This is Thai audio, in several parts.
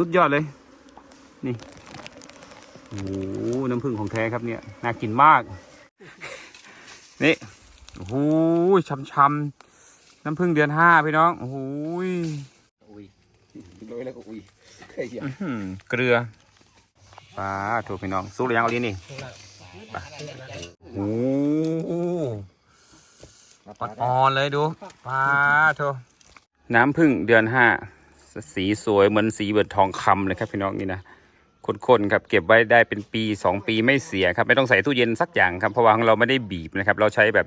สุดยอดเลย นี่โอ้โหน้ำผึ้งของแท้ครับเนี่ยน่ากินมาก นี่โอ้โหช้ำๆน้ำผึ้งเดือนห้าพี่น้องโอ้โหอุ้ยโรยแล้วก็อุ้ยเคยอย่างอื้อหือเกลือปลาถูกพี่น้องสุกหรือยังเอาดินี่โอ้โหอ่อนๆเลยดูปลาโถน้ำผึ้งเดือนห้า สีสวยเหมือนสีเบิดทองคำเลยครับพี่น้องนี่นะข้นๆครับเก็บไว้ได้เป็นปีสองปีไม่เสียครับไม่ต้องใส่ตู้เย็นสักอย่างครับเพราะว่าของเราไม่ได้บีบนะครับ เราใช้แบบ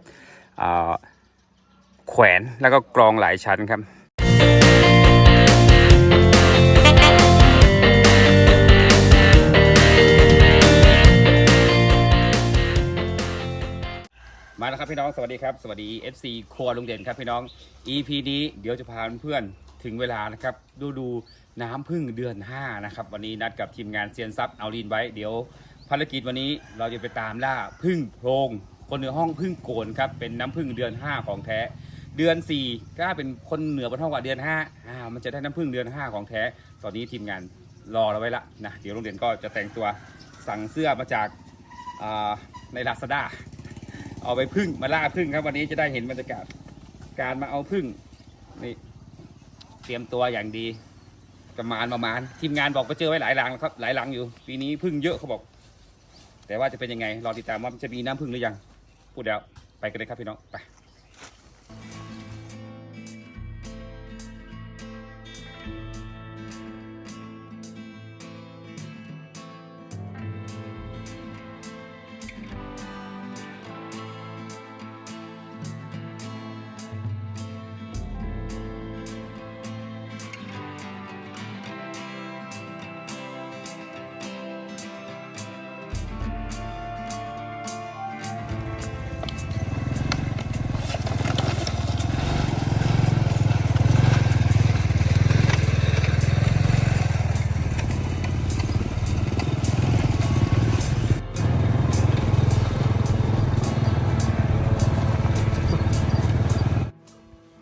แขวนแล้วก็กรองหลายชั้นครับมาแล้วครับพี่น้องสวัสดีครับ สวัสดี FC ครัวลุงเด่นครับพี่น้อง EP นี้เดี๋ยวจะพาเพื่อน ถึงเวลานะครับดูดูน้ำพึ่งเดือน 5 นะครับ วันนี้นัดกับทีมงานเซียนซับเอาลีนไว้ เดี๋ยวภารกิจวันนี้เราจะไปตามล่าพึ่งโพรง คนเหนือห้องพึ่งโกนครับ เป็นน้ำพึ่งเดือน 5 ของแท้ เดือน 4 ก็เป็นคนเหนือบนห้องกว่าเดือน5อ่ามันจะได้น้ำพึ่งเดือน 5 ของแท้ ตอนนี้ทีมงานรอเราไว้ละนะเดี๋ยวลุงเด่นก็จะแต่งตัวสั่งเสื้อมาจากอ่าในลาซาด้าเอาไปพึ่งมาล่าพึ่งครับวันนี้จะได้เห็นบรรยากาศการมาเอาพึ่งนี่ รียมตัวอย่างดีประมาณประมาณทีมงานบอกไปเจอไว้หลายหลังแล้วครับหลายหลังอยู่ ปีนี้พึ่งเยอะเขาบอก แต่ว่าจะเป็นยังไงรอติดตามว่ามันจะมีน้ำพึ่งหรือยัง พูดแล้วไปกันเลยครับพี่น้องไป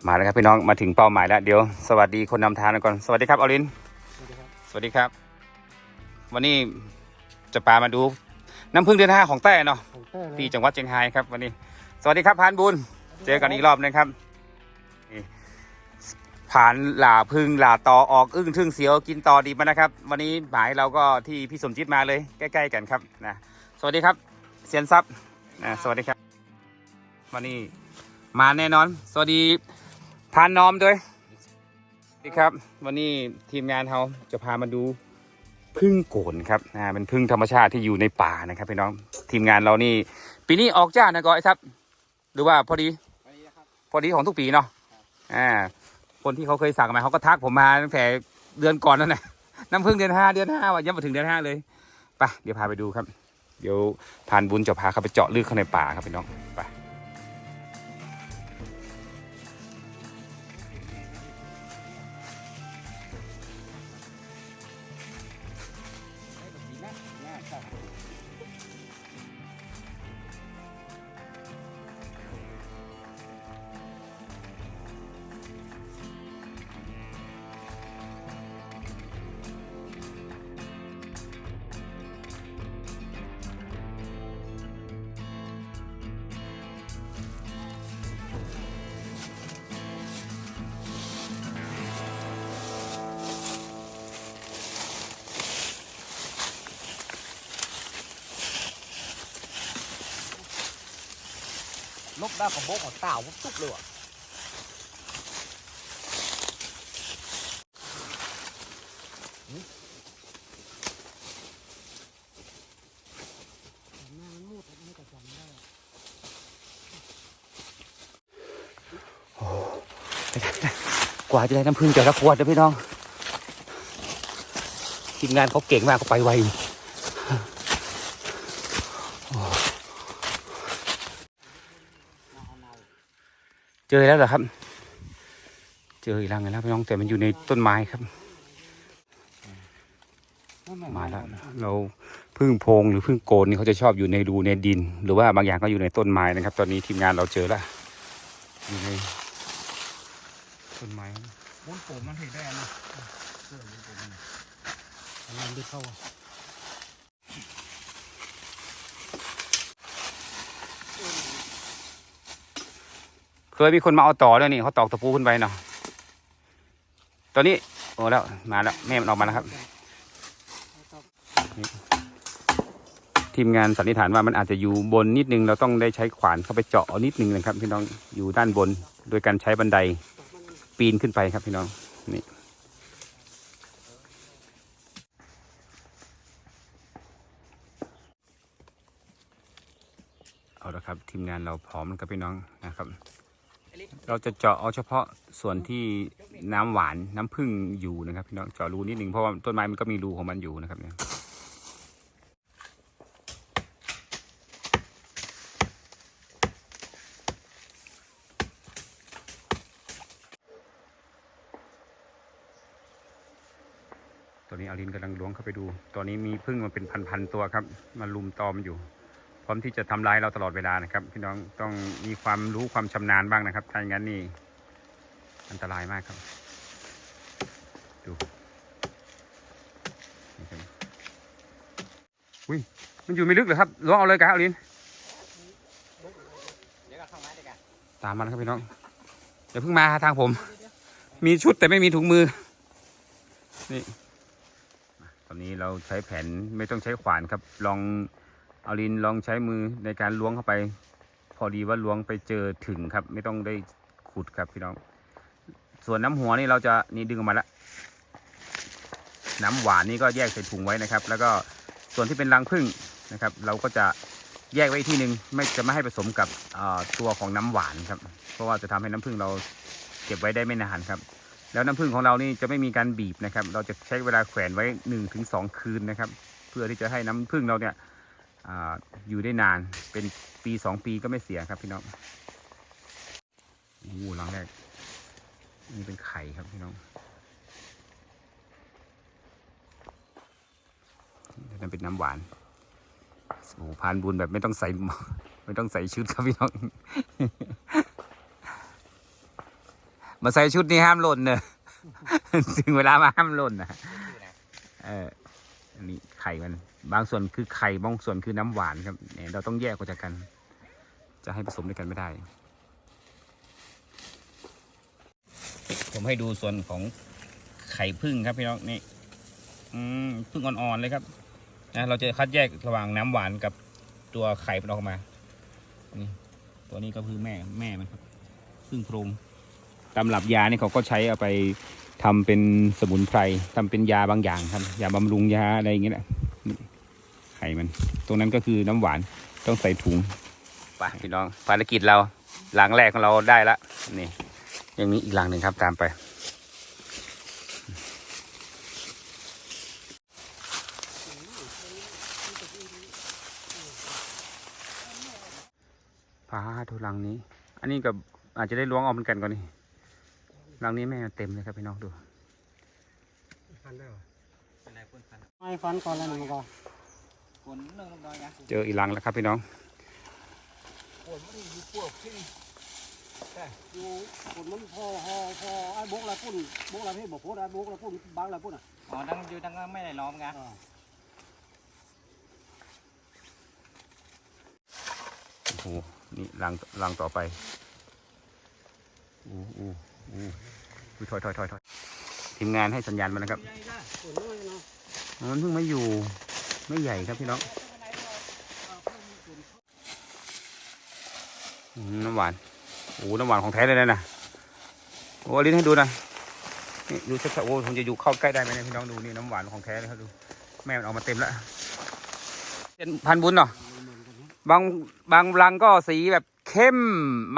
มาแล้วครับพี่น้องมาถึงเป้าหมายแล้วเดี๋ยวสวัสดีคนนำทางก่อนสวัสดีครับอลินสวัสดีครับ วันนี้จะพามาดูน้ำพึ่งเดือนห้าของแต้เนาะของแท้เลยที่จังหวัดเชียงรายครับ วันนี้ สวัสดีครับพานบุญ เจอกันอีกรอบนะครับนี่ผ่านหล่าพึ่งหล่าตอออกอึ้งทึ่งเสียวกินต่อดีมานะครับ วันนี้หมายเราก็ที่พี่สมจิตมาเลย ใกล้ ๆ กันครับนะสวัสดีครับเซียนซับนะสวัสดีครับวันนี้มาแน่นอน สวัสดี พานน้อมด้วยสวัสดีครับ วันนี้ทีมงานเราจะพามาดูพึ่งโกนครับนะเป็นพึ่งธรรมชาติที่อยู่ในป่านะครับพี่น้องทีมงานเรานี่ ปีนี้ออกจ้านะก้อยครับ หรือว่าพอดี พอดีของทุกปีเนาะอ่า คนที่เขาเคยสั่งมาเขาก็ทักผมมาตั้งแต่เดือนก่อนนั่นแหละน้ำพึ่งเดือนห้าเดือนห้าว่ายังมาถึงเดือนห้าเลยไปเดี๋ยวพาไปดูครับ เดี๋ยวพานบุญจะพาเขาไปเจาะลึกเข้าในป่าครับพี่น้องไป นกได้ของโบกของเต่าวุบตุ๊บเลยว่ะกว่าจะได้น้ำพึ่งจากละขวดนะพี่น้องทีมงานเขาเก่งมากเขาไปไว เจอแล้วเหรอครับ เจออีกรังแล้วพี่น้องแต่มันอยู่ในต้นไม้ครับ มาแล้วเราพึ่งโพรงหรือพึ่งโกนนี่เขาจะชอบอยู่ในรูในดิน หรือว่าบางอย่างก็อยู่ในต้นไม้นะครับ ตอนนี้ทีมงานเราเจอแล้วอยู่ในต้นไม้มุนผมมันเห็นได้นะลองดูเข้า เคยมีคนมาเอาต่อด้วยนี่เขาตอกตะปูขึ้นไปเนาะตอนนี้โอ้แล้วมาแล้วแม่มันออกมาแล้วครับ ทีมงานสันนิษฐานว่ามันอาจจะอยู่บนนิดนึง เราต้องได้ใช้ขวานเข้าไปเจาะนิดนึงนะครับ พี่น้องอยู่ด้านบนโดยการใช้บันไดปีนขึ้นไปครับพี่น้องนี่เอาละครับ ทีมงานเราพร้อมแล้วครับพี่น้องนะครับ เราจะเจาะเอาเฉพาะส่วนที่น้ำหวานน้ำผึ้งอยู่นะครับพี่น้องเจาะรูนิดนึงเพราะว่าต้นไม้มันก็มีรูของมันอยู่นะครับเนี่ยตอนนี้อารินกำลังล้วงเข้าไปดู ตอนนี้มีพึ่งมาเป็นพันๆตัวครับ มาลุมตอมอยู่ ร้อมที่จะทำร้ายเราตลอดเวลานะครับ พี่น้องต้องมีความรู้ความชำนาญบ้างนะครับถ้าอย่างนั้นนี่อันตรายมากครับ ดูนี่ครับอุ้ยมันอยู่ไม่ลึกเหรอครับล้วงเอาเลยครับอารินเดี๋ยวก็เข้ามาด้วยกันตามมานะครับพี่น้องอย่าเพิ่งมาทางผม มีชุดแต่ไม่มีถุงมือ นี่ ตอนนี้เราใช้แผ่นไม่ต้องใช้ขวานครับ ลอง เอาลินลองใช้มือในการล้วงเข้าไป พอดีว่าล้วงไปเจอถึงครับ ไม่ต้องได้ขุดครับพี่น้อง ส่วนน้ำหัวนี่เราจะนี่ดึงออกมาแล้วน้ำหวานนี่ก็แยกใส่ถุงไว้นะครับ แล้วก็ส่วนที่เป็นรังผึ้งนะครับ เราก็จะแยกไว้ที่หนึ่งไม่จะไม่ให้ผสมกับตัวของน้ำหวานครับ เพราะว่าจะทำให้น้ำผึ้งเราเก็บไว้ได้ไม่นานครับแล้วน้ำผึ้งของเรานี่จะไม่มีการบีบนะครับ เราจะใช้เวลาแขวนไว้1นถึงสคืนนะครับ เพื่อที่จะให้น้ำผึ้งเราเนี่ย อยู่ได้นานเป็นปีสองปีก็ไม่เสียครับพี่น้องโอ้หลังแรกนี่เป็นไข่ครับพี่น้องนั่นเป็นน้ำหวานโอ้โหพานบุญแบบไม่ต้องใส่ไม่ต้องใส่ชุดครับพี่น้อง มาใส่ชุดนี้ห้ามหล่นเนอะถึงเวลามาห้ามหล่นนะเอออันนี้ไข่มัน บางส่วนคือไข่บางส่วนคือน้ำหวานครับเนี่ยเราต้องแยกออกจากกัน จะให้ผสมด้วยกันไม่ได้ ผมให้ดูส่วนของไข่พึ่งครับพี่น้องนี่อืมพึ่งอ่อนๆเลยครับนะเราจะคัดแยกระหว่างน้ำหวานกับตัวไข่มันออกมานี่ตัวนี้ก็คือแม่แม่มันครับพึ่งโพรงตำรับยานี่เขาก็ใช้เอาไปทำเป็นสมุนไพรทำเป็นยาบางอย่างครับยาบำรุงยาอะไรอย่างเงี้ยแหละ ไข่มัน ตรงนั้นก็คือน้ำหวานต้องใส่ถุงไปพี่น้องภารกิจเราหลังแรกของเราได้ละนี่ยังมีอีกหลังหนึ่งครับตามไปพาทุลังนี้ อันนี้กับอาจจะได้ล้วงเอาเหมือนกันก่อนนี่ลังนี้แม่เต็มเลยครับพี่น้องดูฟันได้หรอเป็นไรพ่นพันไม่ฟันก่อนแล้วมันก็ฝนเรื่องลงดอยนะ เจออีกลังแล้วครับพี่น้องปวดมันอยู่ปวดที่แต่อยู่ปวดมันพอพอพอไอ้บกอะไรปุ่นบกอะไรพี่บอกโคตรไอ้บกอะไรปุ่นบางอะไรปุ่นอะอ๋อดังอยู่ดังก็ไม่ได้ล้อมไงอ่าโอ้โหนี่ลังลังต่อไปอู้อู้อู้อู้ถอยถอยถอยถอยทีมงานให้สัญญาณมานะครับใหญ่จ้ะปวดน้อยนะมันเพิ่งมาอยู่ ไม่ใหญ่ครับพี่น้องน้ำหวานโอ้น้ำหวานของแท้เลยนะนะโอ้ลิ้นให้ดูนะนี่ดูชัดๆโอ้ผมจะอยู่เข้าใกล้ได้ไหมเนี่ยพี่น้องดูนี่น้ำหวานของแท้เลยครับดูแม่มันออกมาเต็มแล้วเป็นพันบุญเนาะบางบางรังก็สีแบบเข้ม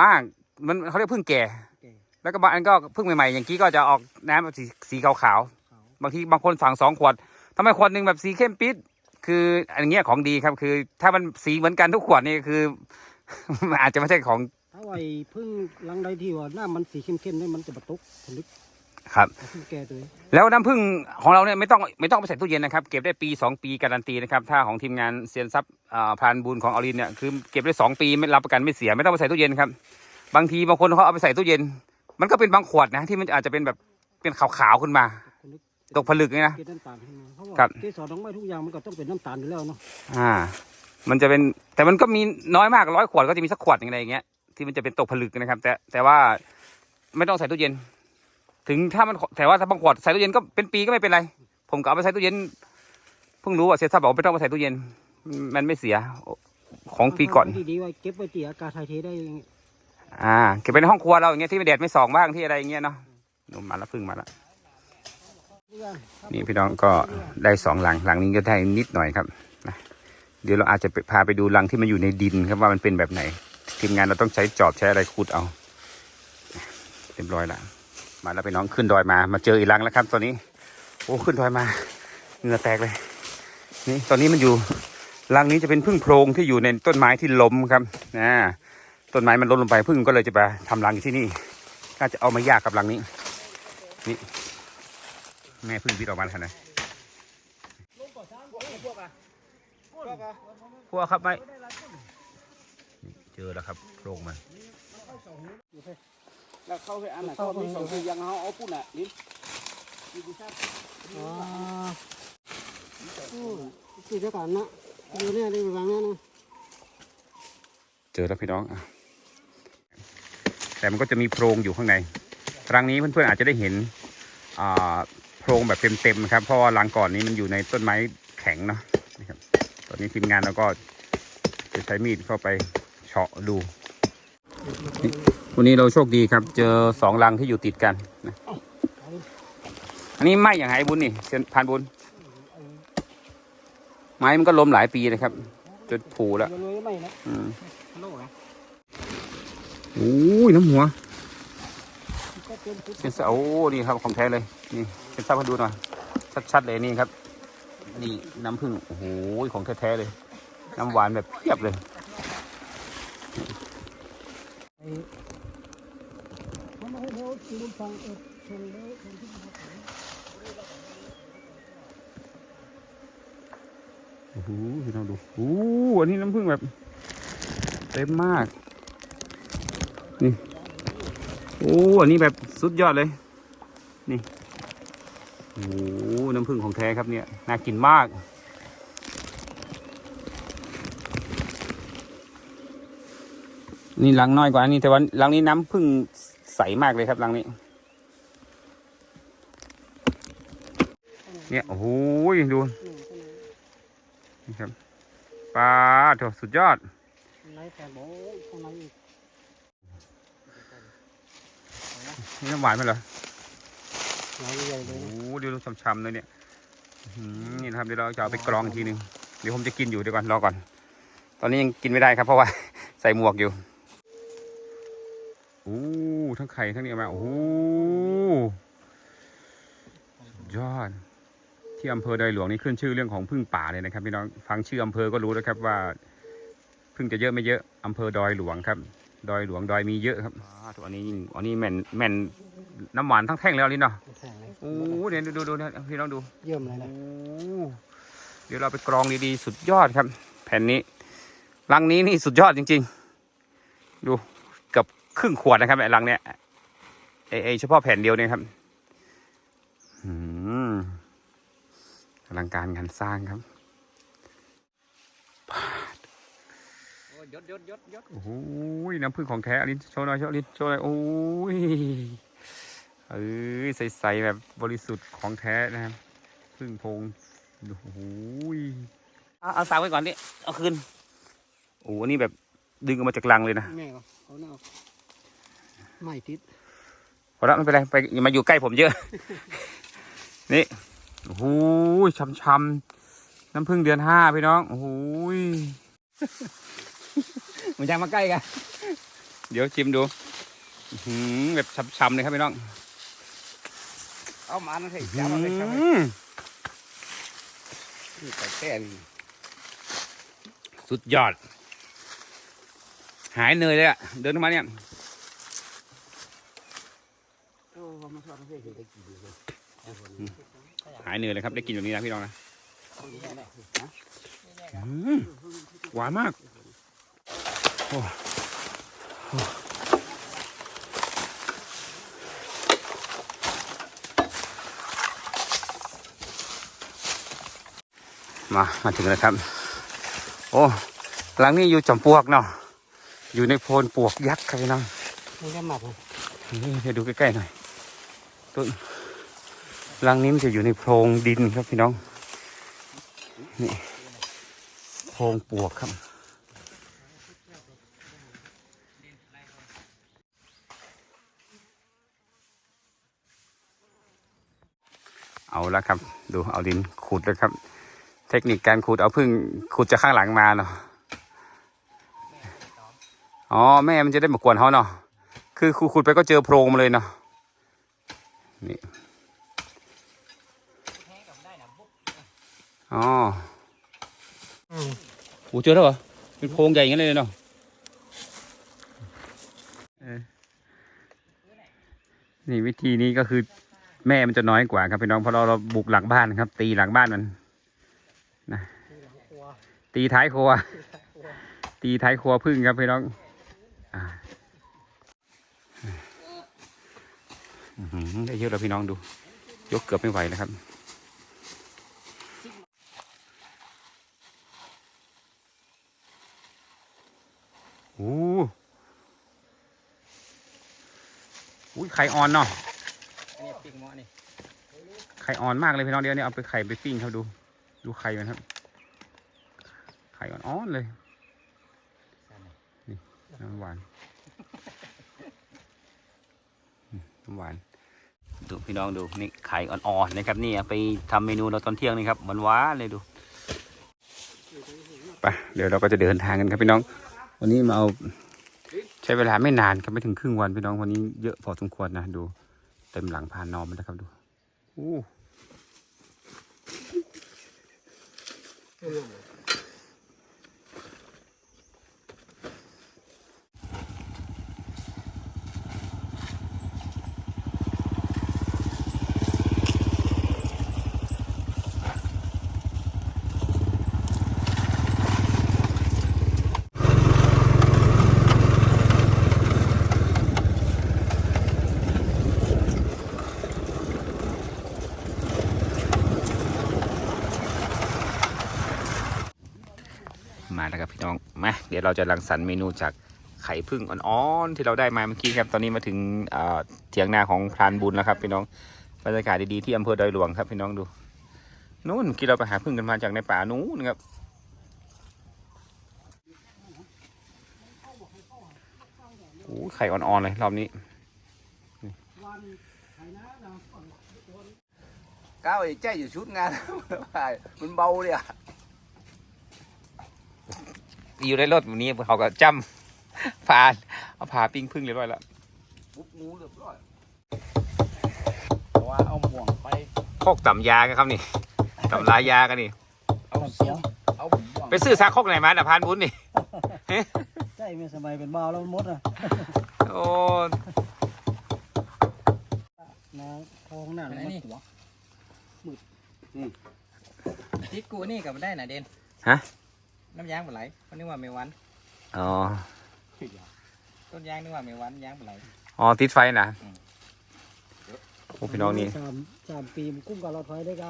มาก มันเขาเรียกพึ่งแก่แก่แล้วก็บางอันก็พึ่งใหม่ๆอย่างกี้ก็จะออกน้ำสีสีขาวขาวๆบางทีบางคนสั่งสองขวดทำไมขวดหนึ่งแบบสีเข้มปิด คืออันเงี้ยของดีครับ คือ ถ้ามันสีเหมือนกันทุกขวดนี่คือ มันอาจจะไม่ใช่ของถ้าไอ้พึ่งลังใดที่ว่าหน้ามันสีเข้มๆเนี่ยมันจะบรรทุกผลึกครับ พึ่งแก่ตัวนี้แล้วน้ำผึ้งของเราเนี่ยไม่ต้องไม่ต้องไปใส่ตู้เย็นนะครับ เก็บได้ปี 2 ปีการันตีนะครับถ้าของทีมงานเซียนซับอ่าพรานบุญของออรินเนี่ยคือเก็บได้ 2 ปีไม่รับประกันไม่เสีย ไม่ต้องไปใส่ตู้เย็นครับ บางทีบางคนเขาเอาไปใส่ตู้เย็น มันก็เป็นบางขวดนะที่มันอาจจะเป็นแบบเป็นขาวๆขึ้นมาผลึก ตกผลึกนี่นะ เกล็ดน้ำตาลขึ้นมาเพราะว่าครับ เกสรดอกไม้ทุกอย่างมันก็ต้องเป็นน้ำตาลอยู่แล้วเนาะอ่า มันจะเป็น แต่มันก็มีน้อยมากร้อยขวดก็จะมีสักขวดอย่างไรอย่างเงี้ย ที่มันจะเป็นตกผลึกนะครับ แต่แต่ว่าไม่ต้องใส่ตู้เย็น ถึงถ้ามันแต่ว่าถ้าบางขวดใส่ตู้เย็นก็เป็นปีก็ไม่เป็นไร ผมก็เอาไปใส่ตู้เย็น เพิ่งรู้ว่าเสียทรัพย์บอกว่าไม่ต้องไปใส่ตู้เย็น มันไม่เสียของปีก่อนเาไว้ดีๆไว้เก็บไว้ที่อากาศถ่ายเทได้อย่างเงี้ยอ่าเก็บไว้ในห้องครัวเราอย่างเงี้ยที่แดดไม่ส่องบ้างที่อะไรอย่างเงี้ยเนาะนมมาแล้วพึ่งมาแล้ว นี่พี่น้องก็ได้สองหลังหลังนี้ก็ได้นิดหน่อยครับนะเดี๋ยวเราอาจจะพาไปดูหลังที่มันอยู่ในดินครับว่ามันเป็นแบบไหน ทีมงานเราต้องใช้จอบใช้อะไรขุดเอาเรียบร้อยละมาแล้วพี่น้องขึ้นดอยมา มาเจออีกหลังแล้วครับ ตอนนี้ โอ้ขึ้นดอยมาเหงื่อแตกเลย นี่ตอนนี้มันอยู่หลังนี้จะเป็นพึ่งโพรงที่อยู่ในต้นไม้ที่ล้มครับนะต้นไม้มันล้มลงไปพึ่งก็เลยจะไปทำรังที่นี่น่าจะเอามายากกับหลังนี้ นี่ แม่พึ่งพิษออกมาแล้วนะพวกครับไม่นี่เจอแล้วครับโพรงมันแล้วเข้าไปอันน่ะเข้าไปสองคือยังเอาเอาปุ่นอะลิ้นอ๋ออืมที่เดียวกันนะอยู่เนี่ยได้ไปวางเนี่ยนะเจอแล้วพี่น้องอะแต่มันก็จะมีโพรงอยู่ข้างในครั้งนี้เพื่อนๆอาจจะได้เห็นอ่า โพรงแบบเต็มๆนะครับ เพราะว่าหลังก่อนนี้มันอยู่ในต้นไม้แข็งเนาะนะครับ ตอนนี้ทีมงานเราก็จะใช้มีดเข้าไปเฉาะดู วันนี้เราโชคดีครับ เจอสองรังที่อยู่ติดกันนะอันนี้ไม้อย่างไรบุญนี่เชิญพานบุญ ไม้มันก็ล้มหลายปีนะครับ จนผุแล้วเดี๋ยวเลยไม่นะอืมโลกนะโอ้ยน้ำหัวก็ เป็นเซาโอ้นี่ครับของแท้เลย นี่เซนซ่ามาดูหน่อยชัดๆเลยนี่ครับ นี่น้ำผึ้งโอ้โหของแท้ๆเลย น้ำหวานแบบเพียบเลยไอ้มันไม่ให้เขากินฟังเออชงเลยชงที่มันโอ้โหพี่น้องดูโอ้อันนี้น้ำผึ้งแบบเต็มมาก นี่ โอ้อันนี้แบบสุดยอดเลย นี่โอ้น้ำผึ้งของแท้ครับเนี่ย น่ากินมากนี่ลังน้อยกว่าอันนี้แต่ว่าลังนี้น้ำผึ้งใสมากเลยครับลังนี้ เนี่ยโอ้โหดูนี่ครับปลาโถสุดยอด ไห นแต่บอกข้างในอีกนี่น้ำหวานไหมเหรอไหนใหญ่เลโอ้ยโหดูช้ำๆเลยเนี่ยอื้อหือนี่นะครับเดี๋ยวเราจะเอาไปกรองอีกทีหนึงเดี๋ยวผมจะกินอยู่เดี๋ยวก่อนรอก่อน ตอนนี้ยังกินไม่ได้ครับ เพราะว่า ใส่หมวกอยู่โอ้ทั้งไข่ทั้งนี้เอามาโอ้โหสุดยอด ที่อำเภอดอยหลวงนี่ขึ้นชื่อเรื่องของพึ่งป่าเลยนะครับพี่น้องฟังชื่ออำเภอก็รู้แล้วครับว่า พึ่งจะเยอะไม่เยอะอำเภอดอยหลวงครับ ดอยหลวงดอยมีเยอะครับอ่าตัวอันนี้ยิ่งอันนี้แม่นแม่นน้ำหวานทั้งแท่งแล้วนี่เนาะแข็งเลยโอ้เนี่ยดูดูดูเนี่ยพี่น้องดูเยี่ยมเลยโอ้นะเดี๋ยวเราไปกรองดีๆสุดยอดครับ แผ่นนี้ลังนี้นี่สุดยอดจริง ๆ ดูเกับครึ่งขวดนะครับไอ้ลังเนี่ยไอ้ไอ้เฉพาะแผ่นเดียวเนี่ยครับอืมอลังการงานสร้างครับ ยศยศยศยศโอ้โหน้ำผึ้งของแท้อันนี้โชว์หน่อยโชว์อันนี้โชว์หน่อยโอ้ยเอ้ยใสๆแบบบริสุทธิ์ของแท้นะครับผึ้งพงโอ้โหเอาเอาสาวไว้ก่อนนี่เอาคืนโอ้โหอันนี้แบบดึงออกมาจากรังเลยนะแม่ก็เขาเนี่ยไม่ติดพอแล้วไม่เป็นไรไปอย่ามาอยู่ใกล้ผมเยอะ นี่โอ้โหช้ำๆน้ำผึ้งเดือนห้าพี่น้องโอ้โห มันยังมาใกล้กัน เดี๋ยวชิมดูอื้อหือแบบช้ำๆเลยครับพี่น้อง เอามาหน่อยสิจับมาเลยครับอืมนี่ใส่แค่นี้สุดยอด หายเหนื่อยเลยอะเดินเข้ามาเนี่ยโอ้มาสอดให้เห็นได้กี่หายเหนื่อยเลยครับ ได้กินแบบนี้นะพี่น้องนะอืมหวานมากโอ้โอ้ มา มาถึงแล้วครับ โอ้หลังนี้อยู่จอมปลวกเนาะ อยู่ในโพนปลวกยักษ์ครับพี่น้องนี่ได้หมักเลยนี่เดี๋ยวดูใกล้ๆหน่อยต้นหลังนี้มันจะอยู่ในโพรงดินครับพี่น้อง นี่ โพรงปลวกครับ เอาละครับ ดูเอาดินขุดแล้วครับ เทคนิคการขุดเอาพึ่งขุดจากข้างหลังมาเนาะอ๋อแม่มันจะได้มากวนเขาเนาะคือขุดไปก็เจอโพรงมาเลยเนาะนี่อ๋อโอ้เจอแล้วเหรอเป็นโพรงใหญ่งั้นเลยเนาะนี่วิธีนี้ก็คือ แม่มันจะน้อยกว่าครับพี่น้องเพราะเราเราบุกหลังบ้านครับ ตีหลังบ้านมันนะตีท้ายครัว ตีท้ายครัวพึ่งครับพี่น้องได้เยอะแล้วพี่น้องดู ยกเกือบไม่ไหวแล้วครับโอ้อุ้ยไข่อ่อนเนาะ อันนี้ปิ้งหม้อนี่ ไข่อ่อนมากเลยพี่น้องเดี๋ยวนี้เอาไปไข่ไปปิ้งเขาดู ดูไข่มันครับ ไข่อ่อนๆเลยนี่น้ำหวานน้ำหวานดูพี่น้องดูนี่ไข่อ่อนๆนะครับนี่ไปทำเมนูเราตอนเที่ยงนี่ครับหวาเลยดูไปเดี๋ยวเราก็จะเดินทางกันครับพี่น้อง วันนี้มาเอาใช้เวลาไม่นานครับไม่ถึงครึ่งวันพี่น้องวันนี้เยอะพอสมควรนะดู เต็มหลังพานนอมแล้วครับดู อู้มาแล้วครับพี่น้อง มา เดี๋ยวเราจะรังสรรค์เมนูจากไข่พึ่งอ่อนๆที่เราได้มาเมื่อกี้ครับ ตอนนี้มาถึงเถียงนาของพรานบุญแล้วครับพี่น้องบรรยากาศดีๆที่อำเภอดอยหลวงครับพี่น้องดูนู้นกี้เราไปหาพึ่งกันมาจากในป่านู้นครับโอ้ไข่อ่อนๆเลยรอบนี้ก้าวไอ้ใจอยู่ชุดงานมันเบาเลยอะ อยู่ในรถวันนี้เขาก็จำผ่านเอาผ่าปิ้งพึ่งเรียบร้อยแล้วปุ๊บหมูเรียบร้อยแต่ว่าเอาหม่วงไปโคกต่ำยากันครับนี่ต่ำลายยากันนี่ เอาส้มเอาหมูไปซื้อซาโคกไหนมาน่ะพานบุญนี่ใจไม่สบายเป็นเบาแล้วมดอะโอ้นะทองหน้าแล้วมันหัวติดกูนี่กับได้น่ะเด่นฮะ น้ำยางมันไหลคนนึกว่าไม่หวันอ๋อ ต้นยางนึกว่าไม่หวันยางมันไหล อ๋อ ติดไฟนะอืม โอ้พี่น้องนี่ สามสามปีมันกุ้มกับเราไฟได้ก็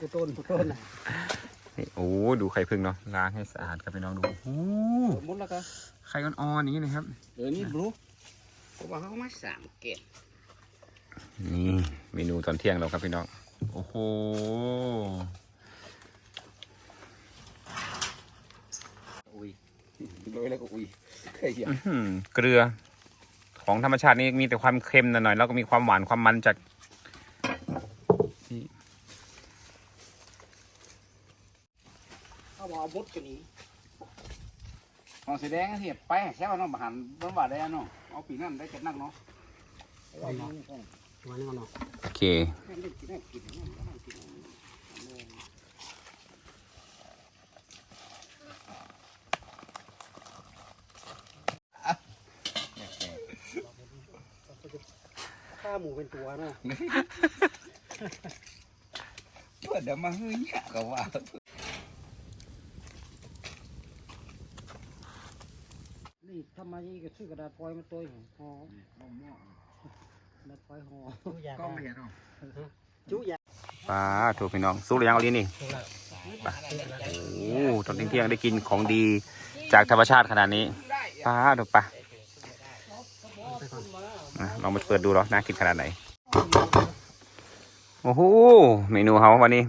ทุกต้นทุกต้นน่ะนี่โอ้ ดูไข่พึ่งเนาะ ล้างให้สะอาดครับพี่น้องดู โอ้หมดแล้วก็ไข่อ่อนๆอย่างนี้นะครับเออนี่บลูผมว่าเขามาสามเกตนี่เมนูตอนเที่ยงเราครับพี่น้อง โอ้โห อุ้ย โรยแล้วก็อุ้ยเคยเห็นอื้อหือเกลือ ของธรรมชาตินี่มีแต่ความเค็มหน่อยๆแล้วก็มีความหวานความมันจากเอาเอาบดกันนี้ของสีแดงเสียไปแค่ว่าน้องบหันน้องบาได้เนาะเอาปีนั้นได้เจ็ดนักเนาะเอามาก่อนมาเนี่ยเนาะโอเคข้า หมูเป็นตัวนะเพื่อเดี๋ยวมาเฮ้ยเนี่ยก็ว่านี่ทำมายี่ก็ซื้อกระดาษฟอยล์มาตัวห่อกระดาษฟอยล์ห่อก็ไม่เห็นเนาะจุยาปลาถูกพี่น้องสู้หรือยังเอาลิ้นนี่ถูกแล้วไปโอ้ตอนเที่ยงๆได้กินของดีจากธรรมชาติขนาดนี้ป้าดูปะ อะลองมาเปิดดูเหรอน่ากินขนาดไหน โอ้โหเมนูเขาวันนี้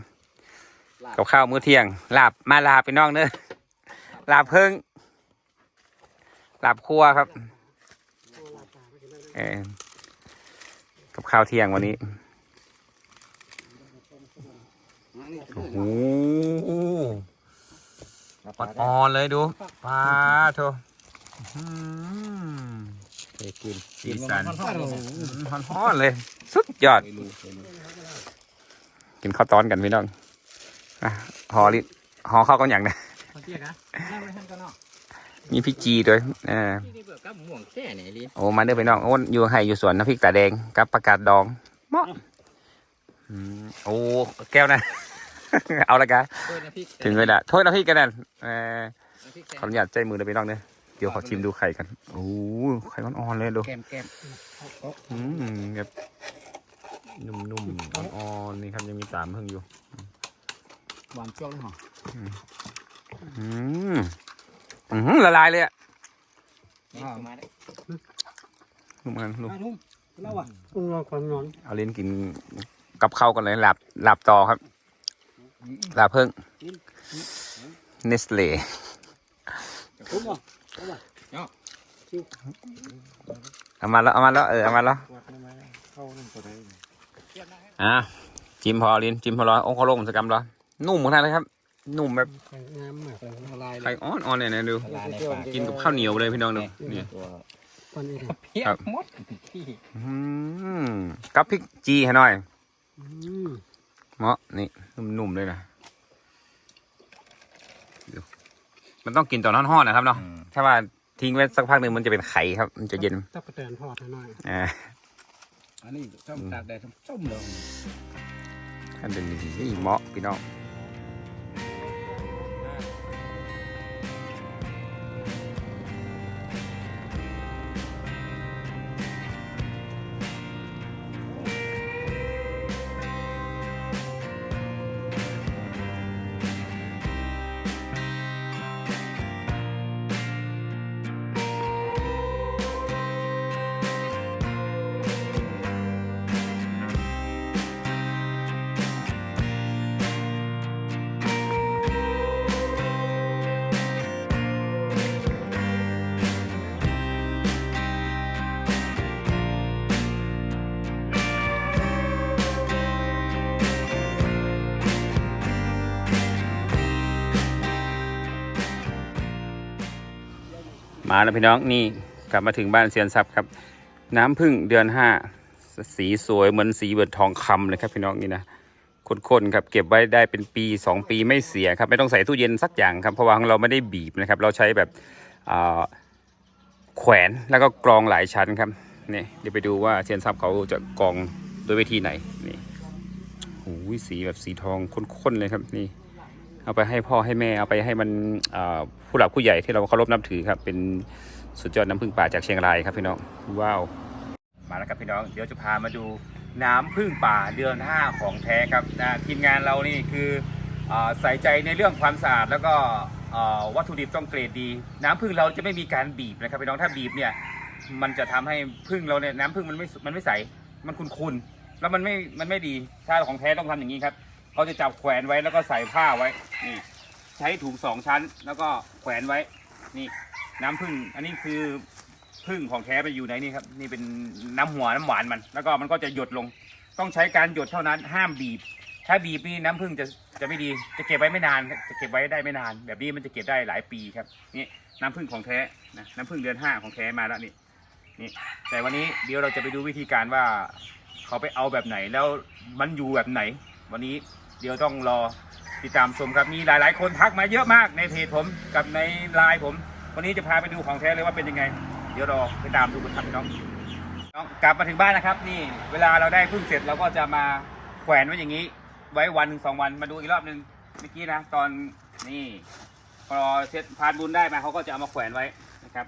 กับข้าวมื้อเที่ยง ลาบมาลาบไปน้องเด้อลาบเพิ่งลาบครัวครับเออกับข้าวเที่ยงวันนี้โอ้โหอ่อนๆเลยดูปลาโถ อื้อหือกินสีสันฮ้อนๆเลย สุดยอด กินข้าวต้อนกันพี่น้องอะห่อลิห่อข้าวกันอย่างนะคนเตี้ยนะนั่งไว้ท่านก็นอกมีพริกจีด้วยเออที่นี่เบิกกับหม่วงแค่ไหนลิโอ้มาเด้อพี่น้องโอ้อยู่ให้อยู่สวนน้ำพริกตาแดงกับประกาศดองเหมาะอืมโอ้แก้วนะ เอาละกันโดยน้ำพริกถึงเวลาโทษน้ำพริกกันนั่นเออน้ำพริกขออนุญาตใจมือเลยพี่น้องเนี่ยเดี๋ยวขอชิมดูไข่กันโอ้ไข่อ่อนๆเลยดูแก้มแก้มอืมแบบนุ่มๆอ่อนๆนี่ครับยังมีตามเพิ่งอยู่หวานจ้วงหออืมอืมละลายเลยอะนี่มาได้นุ่มกันนุ่มมาทุ่มเล่าอะอุ้งนอนความนอนเอาเล่นกินกับข้าวกันเลยหลับหลับต่อครับหลับเพิ่งเนสเล่ทุ่มอะ เอามาแล้วเอามาแล้วเออเอามาแล้วเข้านั่นก็ได้อะจิ้มพอลินจิ้มพอรอโอ้เขาลงสกรรมรอนุ่มขนาดเลยครับ นุ่มแบบงามมากเลยละลายเลไข่ยอ่อนอ่อนเนี่ยนะดูลาในปากกินกับข้าวเหนียวเลยพี่น้องดูนี่ตัวคนนี้เพี้ยมดที่อืมกับพริกจีให้หน่อยอืมเหมาะนี่นุ่มๆเลยนะดู มันต้องกินตอนร้อนๆนะครับเนาะถ้าว่าทิ้งไว้สักพักหนึ่งมันจะเป็นไข่ครับ มันจะเย็นตับกระแตนทอดให้หน่อยอ่าอันนี้ช่อมตากแดดส้มเลยอันเป็นนี่เหมาะพี่น้อง มาแล้วพี่น้องนี่กลับมาถึงบ้านเซียนทรัพย์ครับ น้ำพึ่งเดือนห้าสีสวยเหมือนสีเบิดทองคำเลยครับพี่น้องนี่นะข้นๆครับเก็บไว้ได้เป็นปีสองปีไม่เสียครับไม่ต้องใส่ตู้เย็นสักอย่างครับเพราะว่าของเราไม่ได้บีบนะครับ เราใช้แบบแขวนแล้วก็กรองหลายชั้นครับนี่เดี๋ยวไปดูว่าเซียนทรัพย์เขาจะกรองโดยวิธีไหนนี่โอ้ยสีแบบสีทองข้นๆเลยครับนี่ เอาไปให้พ่อให้แม่เอาไปให้มันผู้หลักผู้ใหญ่ที่เราเคารพนับถือครับ เป็นสุดยอดน้ำพึ่งป่าจากเชียงรายครับพี่น้องว้าวมาแล้วครับพี่น้องเดี๋ยวจะพามาดูน้ำพึ่งป่าเดือน5ของแท้ครับนะทีมงานเรานี่คืออใส่ใจในเรื่องความสะอาดแล้วก็วัตถุดิบต้องเกรดดี น้ำพึ่งเราจะไม่มีการบีบนะครับพี่น้องถ้าบีบเนี่ยมันจะทำให้พึ่งเราเนี่ยน้ำพึ่งมันไม่มันไม่ใสมันคุนๆแล้วมันไม่มันไม่ดีถ้าของแท้ต้องทำอย่างนี้ครับ เขาจะจับแขวนไว้แล้วก็ใส่ผ้าไว้ นี่ ใช้ถุงสองชั้น แล้วก็แขวนไว้ นี่ น้ำพึ่งอันนี้คือพึ่งของแท้ไปอยู่ในนี่ครับ นี่เป็นน้ำหัวน้ำหวานมัน แล้วก็มันก็จะหยดลง ต้องใช้การหยดเท่านั้น ห้ามบีบ ถ้าบีบนี่น้ำพึ่งจะจะไม่ดี จะเก็บไว้ไม่นาน จะเก็บไว้ได้ไม่นาน แบบนี้มันจะเก็บได้หลายปีครับ นี่น้ำพึ่งของแท้นะน้ำพึ่งเดือนห้าของแท้มาแล้วนี่นี่แต่วันนี้เดี๋ยวเราจะไปดูวิธีการว่า เขาไปเอาแบบไหนแล้วมันอยู่แบบไหน วันนี้ เดี๋ยวต้องรอติดตามชมครับมีหลาย ๆ คนทักมาเยอะมากในเพจผมกับในไลน์ผม วันนี้จะพาไปดูของแท้เลยว่าเป็นยังไง เดี๋ยวรอไปตามดูกันครับน้องน้องกลับมาถึงบ้านนะครับ นี่เวลาเราได้พึ่งเสร็จเราก็จะมาแขวนไว้อย่างนี้ ไว้วันหนึ่งสองวันมาดูอีกรอบหนึ่งเมื่อกี้นะ ตอนนี่พอเสร็จพานบุญได้มาเขาก็จะเอามาแขวนไว้นะครับ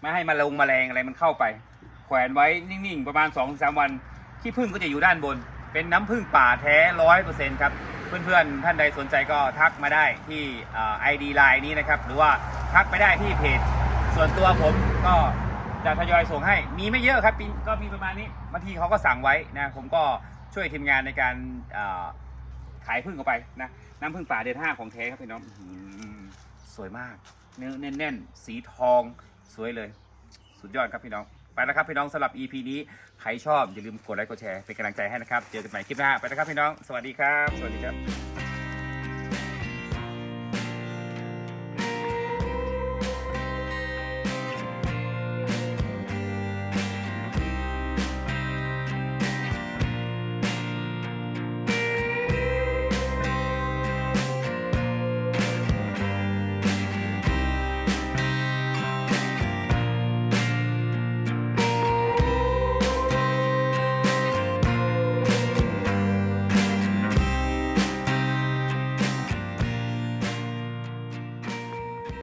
ไม่ให้มาลงมาแมลงอะไรมันเข้าไป แขวนไว้นิ่งๆประมาณสองสามวันที่พึ่งก็จะอยู่ด้านบน เป็นน้ำพึ่งป่าแท้ร้อยเปอร์เซ็นต์ครับ เพื่อนๆ ท่านใดสนใจก็ทักมาได้ที่ไอดีไลน์นี้นะครับ หรือว่าทักไปได้ที่เพจ ส่วนตัวผมก็จะทยอยส่งให้ มีไม่เยอะครับปีก็มีประมาณนี้บางทีเขาก็สั่งไว้นะ ผมก็ช่วยทีมงานในการขายพึ่งออกไปนะน้ำพึ่งป่าเดือนห้าของแท้ครับพี่น้องสวยมาก เนื้อแน่นๆ สีทองสวยเลย สุดยอดครับพี่น้อง ไปแล้วครับพี่น้องสำหรับ EP นี้ใครชอบอย่าลืมกดไลค์กดแชร์เป็นกำลังใจให้นะครับเจอกันใหม่คลิปหน้าไปแล้วครับพี่น้องสวัสดีครับ สวัสดีครับ